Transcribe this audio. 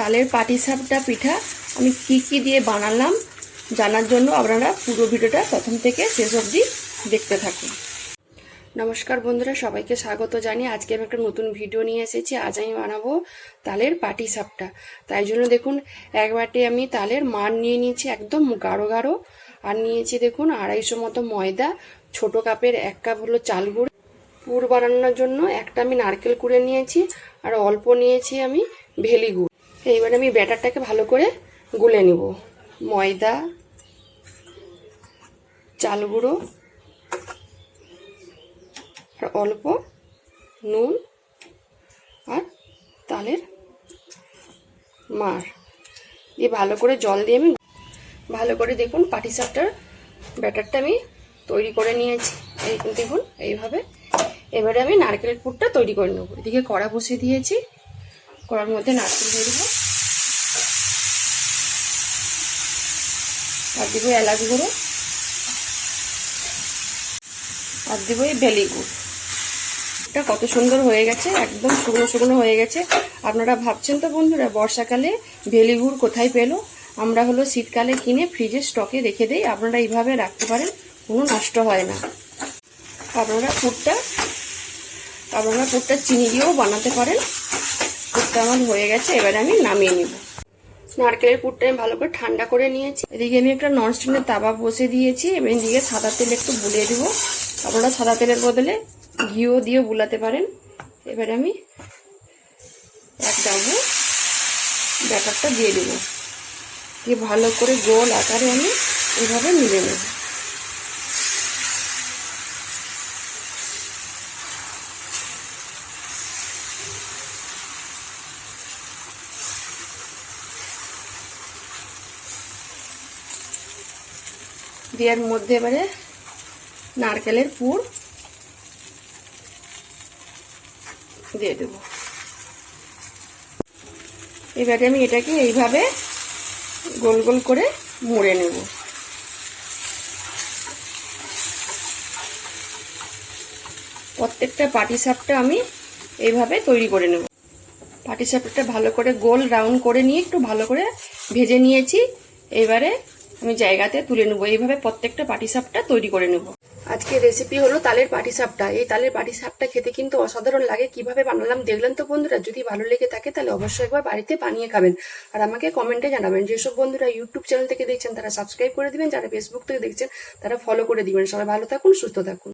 তালের পাটিসাপটা পিঠা আমি কি কি দিয়ে বানালাম জানার জন্য আপনারা পুরো ভিডিওটা প্রথম থেকে শেষ অবধি দেখতে থাকুন। নমস্কার বন্ধুরা, সবাইকে স্বাগত জানিয়ে আজকে আমি একটা নতুন ভিডিও নিয়ে এসেছি। আজ আমি বানাবো তালের পাটি সাপটা। তাই জন্য দেখুন, এক বাটি আমি তালের মার নিয়ে নিয়েছি একদম গাঢ় গাঢ়। আর নিয়েছি দেখুন আড়াইশো মতো ময়দা, ছোট কাপের এক কাপ হলো চাল গুঁড়ো। পুর বানানোর জন্য একটা আমি নারকেল কুড়ে নিয়েছি, আর অল্প নিয়েছি আমি ভেলি গুড়। এইবার আমি ব্যাটারটাকে ভালো করে গুলে নিব। ময়দা, চাল গুঁড়ো, আর অল্প নুন আর তালের মার। দিয়ে ভালো করে জল দিয়ে আমি ভালো করে দেখুন পাটিসাপটার ব্যাটারটা আমি তৈরি করে নিয়েছি। এই দেখুন, এইভাবে। এবারে আমি নারকেলের পুরটা তৈরি করে নেব। এদিকে কড়া বসিয়ে দিয়েছি। কড়ার মধ্যে নারকেল দিয়ে দেবো। আর দেবো এলাচ গুঁড়ো। আর দেবো এই বেলি গুড়। এটা কত সুন্দর হয়ে গেছে, একদম শুকনো শুকনো হয়ে গেছে। আপনারা ভাবছেন তো বন্ধুরা, বর্ষাকালে ভেলি গুড় কোথায় পেল? আমরা হলো শীতকালে কিনে ফ্রিজে স্টকে রেখে দিই, আপনারা এইভাবে রাখতে পারেন, কোনো নষ্ট হয় না। আপনারা পুরটা আপনারা পুরটা চিনি দিয়েও বানাতে পারেন। পুরটা আমার হয়ে গেছে, এবারে আমি নামিয়ে নিব। নারকেলের পুরটা আমি ভালো করে ঠান্ডা করে নিয়েছি। এদিকে আমি একটা ননস্টিনের তাবা বসে দিয়েছি। এবং এদিকে সাদা তেল একটু বুলিয়ে দেবো। আপনারা সাদা তেলের বদলে ঘিও দিয়ে বুলাতে পারেন। এবারে আমি এক ডাবু ব্যাটারটা দিয়ে দেবো। দিয়ে ভালো করে গোল আকারে আমি এভাবে মিলে নেব। দেওয়ার মধ্যে এবারে নারকেলের পুর দিয়ে দেব। এবারে আমি এটাকে এইভাবে গোল গোল করে মুড়ে নেব। প্রত্যেকটা পাটি সাপটা আমি এইভাবে তৈরি করে নেব। পাটি সাপটা ভালো করে গোল রাউন্ড করে নিয়ে একটু ভালো করে ভেজে নিয়েছি। এবারে আমি জায়গাতে তুলে নেব। এইভাবে প্রত্যেকটা পাটিসাপটা তৈরি করে নেব। আজকে রেসিপি হলো তালের পাটিসাপটা। এই তালের পাটিসাপটা খেতে কিন্তু অসাধারণ লাগে। কীভাবে বানালাম দেখলেন তো বন্ধুরা? যদি ভালো লেগে থাকে তাহলে অবশ্যই একবার বাড়িতে বানিয়ে খাবেন। আর আমাকে কমেন্টে জানাবেন যেসব বন্ধুরা ইউটিউব চ্যানেল থেকে দেখছেন, তারা সাবস্ক্রাইব করে দিবেন। যারা ফেসবুক থেকে দেখছেন, তারা ফলো করে দিবেন। সবাই ভালো থাকুন, সুস্থ থাকুন।